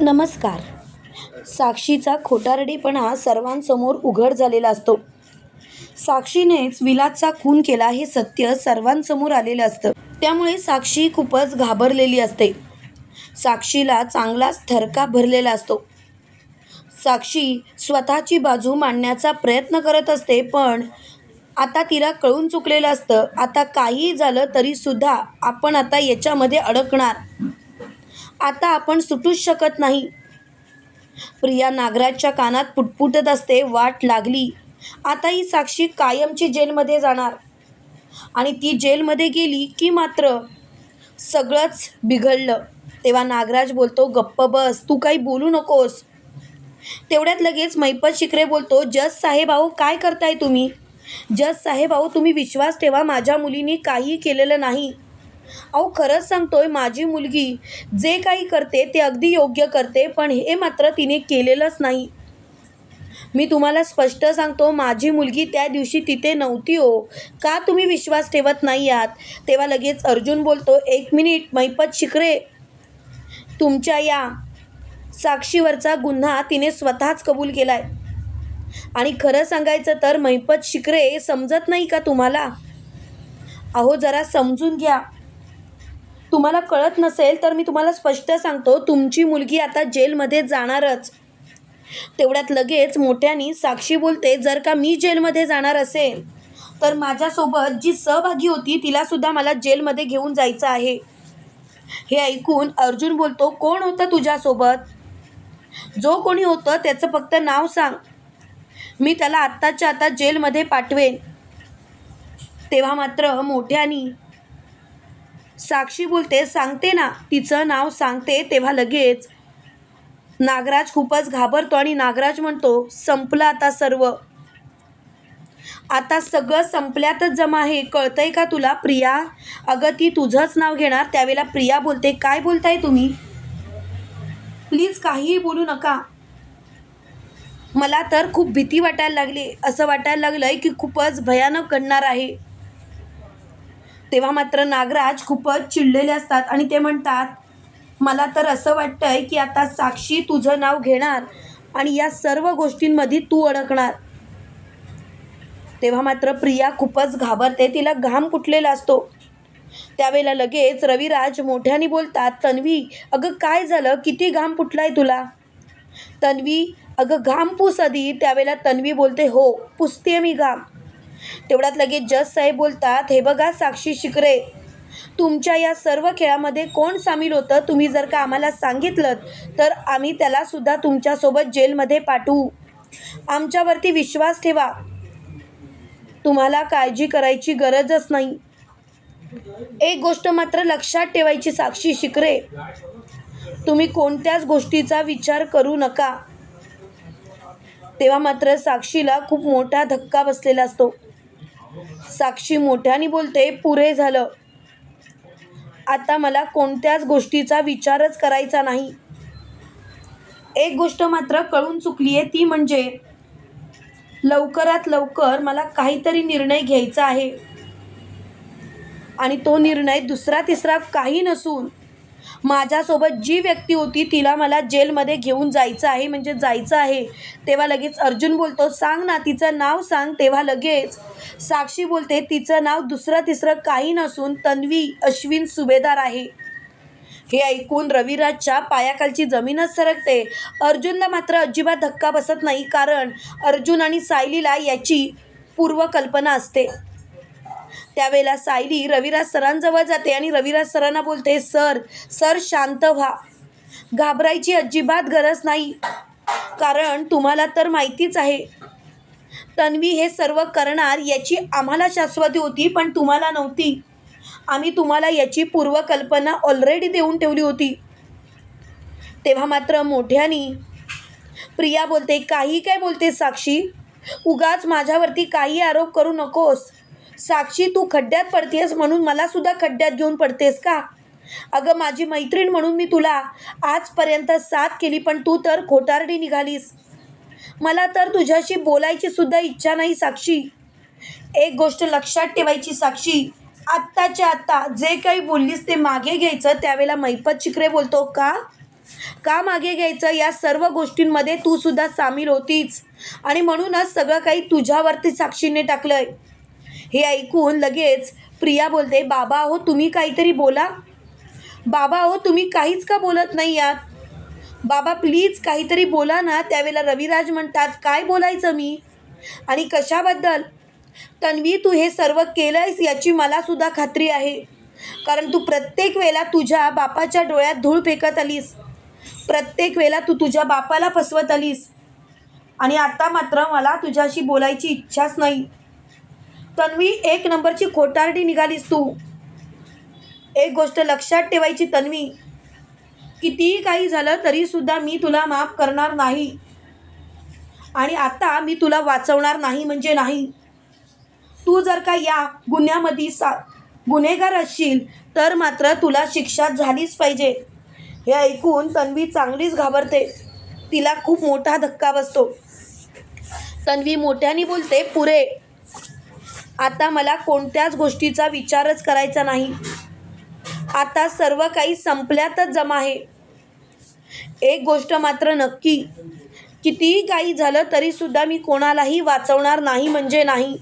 नमस्कार. साक्षीचा खोटारडेपणा सर्वांसमोर उघड झालेला असतो. साक्षीनेच विलासचा खून केला हे सत्य सर्वांसमोर आलेलं असतं. त्यामुळे साक्षी खूपच घाबरलेली असते. साक्षीला चांगलाच थरका भरलेला असतो. साक्षी स्वतःची बाजू मांडण्याचा प्रयत्न करत असते पण आता तिला कळून चुकलेलं असतं. आता काहीही झालं तरीसुद्धा आपण आता याच्यामध्ये अडकणार. आता आपण सुटूच शकत नाही. प्रिया नागराजच्या कानात पुटपुटत असते वाट लागली. आता ही साक्षी कायमची जेलमध्ये जाणार. आणि ती जेलमध्ये गेली की मात्र सगळंच बिघडलं. तेव्हा नागराज बोलतो गप्प बस तू काही बोलू नकोस. तेवढ्यात लगेच मैपत शिकरे बोलतो जज साहेब अहो काय करताय तुम्ही? जज साहेब अहो तुम्ही विश्वास ठेवा माझ्या मुलीने काही केलेलं नाही. अहो खरंच सांगतोय माझी मुलगी जे काही करते ते अगदी योग्य करते पण हे मात्र तिने केलेलंच नाही. मी तुम्हाला स्पष्ट सांगतो माझी मुलगी त्या दिवशी तिथे नव्हती हो. का तुम्ही विश्वास ठेवत नाही आहात? तेव्हा लगेच अर्जुन बोलतो एक मिनिट मैपत शिकरे तुमच्या या साक्षीवरचा गुन्हा तिने स्वतःच कबूल केला आहे आणि खरं सांगायचं तर मैपत शिकरे समजत नाही का तुम्हाला? अहो जरा समजून घ्या. तुम्हाला कळत नसेल तर मी तुम्हाला स्पष्ट सांगतो तुमची मुलगी आता जेलमध्ये जाणारच. तेवढ्यात लगेच मोठ्यानी साक्षी बोलते जर का मी जेलमध्ये जाणार असेल तर माझ्यासोबत जी सहभागी होती तिलासुद्धा मला जेलमध्ये घेऊन जायचं आहे. हे ऐकून अर्जुन बोलतो कोण होतं तुझ्यासोबत? जो कोणी होतं त्याचं फक्त नाव सांग. मी त्याला आत्ताच्या आता जेलमध्ये पाठवेन. तेव्हा मात्र मोठ्यानी साक्षी बोलते सांगते ना तिचं नाव सांगते तेव्हा लगेच. नागराज खूपच घाबरतो आणि नागराज म्हणतो संपलं आता सर्व. आता सगळं संपल्यातच जमा आहे. कळतंय का तुला प्रिया? अगं ती तुझंच नाव घेणार. त्यावेळेला प्रिया बोलते काय बोलताय तुम्ही? प्लीज काहीही बोलू नका. मला तर खूप भीती वाटायला लागली. असं वाटायला लागलंय की खूपच भयानक घडणार आहे. तेव्हा मात्र नागराज खूपच चिडलेले असतात आणि ते म्हणतात मला तर असं वाटतंय की आता साक्षी तुझं नाव घेणार आणि या सर्व गोष्टींमध्ये तू अडकणार. तेव्हा मात्र प्रिया खूपच घाबरते तिला घाम कुठलेला असतो. त्यावेळेला लगेच रविराज मोठ्याने बोलतात तन्वी अगं काय झालं? किती घाम पुटलाय तुला? तन्वी अगं घाम पुस आधी. त्यावेळेला तन्वी बोलते हो पुसते मी घाम. तेवढ्यात लगेच जज साहेब बोलतात हे बघा साक्षी शिकरे तुमच्या या सर्व खेळामध्ये कोण सामील होतं? तुम्ही जर का आम्हाला सांगितलं तर आम्ही त्यालासुद्धा तुमच्यासोबत जेलमध्ये पाठवू. आमच्यावरती विश्वास ठेवा. तुम्हाला काळजी करायची गरजच नाही. एक गोष्ट मात्र लक्षात ठेवायची साक्षी शिकरे तुम्ही कोणत्याच गोष्टीचा विचार करू नका. तेव्हा मात्र साक्षीला खूप मोठा धक्का बसलेला असतो. साक्षी मोठ्याने बोलते पुरे झालं. आता मला कोणत्याच गोष्टीचा विचारच करायचा नाही. एक गोष्ट मात्र कळून चुकली आहे ती म्हणजे लवकरात लवकर मला काहीतरी निर्णय घ्यायचा आहे. आणि तो निर्णय दुसरा तिसरा काही नसून माझ्यासोबत जी व्यक्ती होती तिला मला जेलमध्ये घेऊन जायचं आहे म्हणजे जायचं आहे. तेव्हा लगेच अर्जुन बोलतो सांग ना तिचं नाव सांग. तेव्हा लगेच साक्षी बोलते तिचं नाव दुसरं तिसरं काही नसून तन्वी अश्विन सुभेदार आहे. हे ऐकून रविराजच्या पायाखालची जमीनच सरकते. अर्जुनला मात्र अजिबात धक्का बसत नाही कारण अर्जुन आणि सायलीला याची पूर्वकल्पना असते. त्यावेळेला सायली रविराज सरांजवळ जाते आणि रविराज सरांना बोलते सर सर शांत व्हा. घाबरायची अजिबात गरज नाही. कारण तुम्हाला तर माहितीच आहे तन्वी हे सर्व करणार याची आम्हाला शाश्वती होती पण तुम्हाला नव्हती. आम्ही तुम्हाला याची पूर्वकल्पना ऑलरेडी देऊन ठेवली होती. तेव्हा मात्र मोठ्यानी प्रिया बोलते काही काय बोलते साक्षी? उगाच माझ्यावरती काही आरोप करू नकोस. साक्षी तू खड्ड्यात पडतेस म्हणून मला सुद्धा खड्ड्यात घेऊन पडतेस का? अगं माझी मैत्रीण म्हणून मी तुला आजपर्यंत साथ केली पण तू तर खोटारडी निघालीस. मला तर तुझ्याशी बोलायची सुद्धा इच्छा नाही साक्षी. एक गोष्ट लक्षात ठेवायची साक्षी. आत्ताच्या आत्ता जे काही बोललीस ते मागे घ्यायचं त्यावेळेला मैपत चिकरे बोलतो का? का मागे घ्यायचं? या सर्व गोष्टींमध्ये तू सुद्धा सामील होतीच आणि म्हणूनच सगळं काही तुझ्यावरती साक्षीने टाकलंय. हे ऐकून लगेच प्रिया बोलते बाबा हो तुम्ही काहीतरी बोला. बाबा हो तुम्ही काहीच का बोलत नाही आहात? बाबा प्लीज काहीतरी बोला ना. त्यावेळेला रविराज म्हणतात काय बोलायचं मी? आणि कशाबद्दल? तन्वी तू हे सर्व केलंयस याची मलासुद्धा खात्री आहे. कारण तू प्रत्येक वेळेला तुझ्या बापाच्या डोळ्यात धूळ फेकत आलीस. प्रत्येक वेळेला तू तुझ्या बापाला फसवत आलीस. आणि आता मात्र मला तुझ्याशी बोलायची इच्छाच नाही. तन्वी एक नंबरची खोटारडी निघालीस तू. एक गोष्ट लक्षात ठेवायची तन्वी. कितीही काही झालं तरीसुद्धा मी तुला माफ करणार नाही. आणि आता मी तुला वाचवणार नाही म्हणजे नाही. तू जर का या गुन्ह्यामध्ये सा गुन्हेगार असशील तर मात्र तुला शिक्षा झालीच पाहिजे. हे ऐकून तन्वी चांगलीच घाबरते. तिला खूप मोठा धक्का बसतो. तन्वी मोठ्याने बोलते पुरे आता मला कोणत्याच गोष्टीचा विचारच करायचा नाही. आता सर्व काही संपल्यातच जमा आहे. एक गोष्ट मात्र नक्की कितीही काही झालं तरीसुद्धा मी कोणालाही वाचवणार नाही म्हणजे नाही.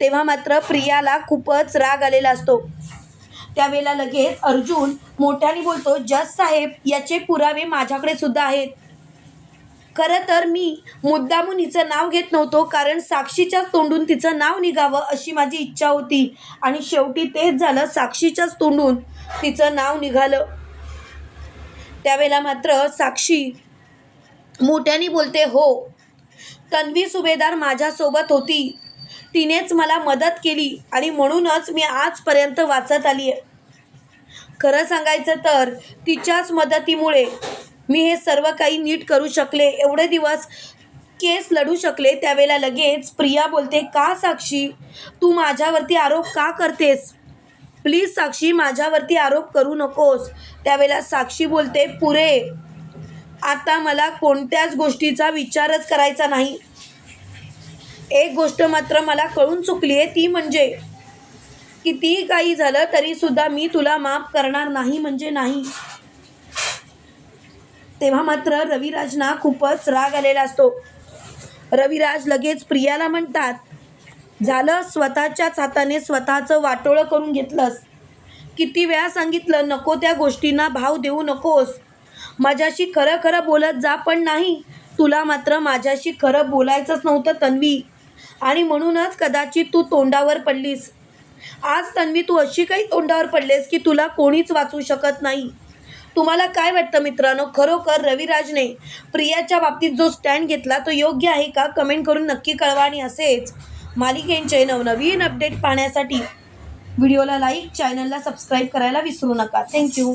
तेव्हा मात्र प्रियाला खूपच राग आलेला असतो. त्यावेळेला लगेच अर्जुन मोठ्याने बोलतो जज साहेब याचे पुरावे माझ्याकडे सुद्धा आहेत. खरं तर मी मुद्दामून हिचं नाव घेत नव्हतो कारण साक्षीच्याच तोंडून तिचं नाव निघावं अशी माझी इच्छा होती. आणि शेवटी तेच झालं साक्षीच्याच तोंडून तिचं नाव निघालं. त्यावेळेला मात्र साक्षी मोठ्याने बोलते हो तन्वी सुभेदार माझ्यासोबत होती. तिनेच मला मदत केली आणि म्हणूनच मी आजपर्यंत वाचत आली आहे खरं सांगायचं तर तिच्याच मदतीमुळे मी हे सर्व काही नीट करू शकले एवढे दिवस केस लढू शकले त्यावेळेला लगेच प्रिया बोलते का साक्षी? तू माझ्यावरती आरोप का करतेस? प्लीज साक्षी माझ्यावरती आरोप करू नकोस. त्यावेळेला साक्षी बोलते पुरे आता मला कोणत्याच गोष्टीचा विचारच करायचा नाही. एक गोष्ट मात्र मला कळून चुकली आहे ती म्हणजे कितीही काही झालं तरीसुद्धा मी तुला माफ करणार नाही म्हणजे नाही. तेव्हा मात्र रविराजना खूपच राग आलेला असतो. रविराज लगेच प्रियाला म्हणतात झालं स्वतःच्याच हाताने स्वतःचं वाटोळं करून घेतलंस. किती वेळा सांगितलं नको त्या गोष्टींना भाव देऊ नकोस. माझ्याशी खरं खरं बोलत जा पण नाही. तुला मात्र माझ्याशी खरं बोलायचंच नव्हतं तन्वी. आणि म्हणूनच कदाचित तू तोंडावर पडलीस. आज तन्वी तू अशी काही तोंडावर पडलेस की तुला कोणीच वाचू शकत नाही. तुम्हाला काय वाटतं मित्रांनो? खरोखर रविराजने प्रियाच्या बाबतीत जो स्टँड घेतला तो योग्य आहे का? कमेंट करून नक्की कळवा आणि असेच मालिकेंचे नवनवीन अपडेट पाहण्यासाठी व्हिडिओला लाईक चॅनलला सबस्क्राईब करायला विसरू नका. थँक्यू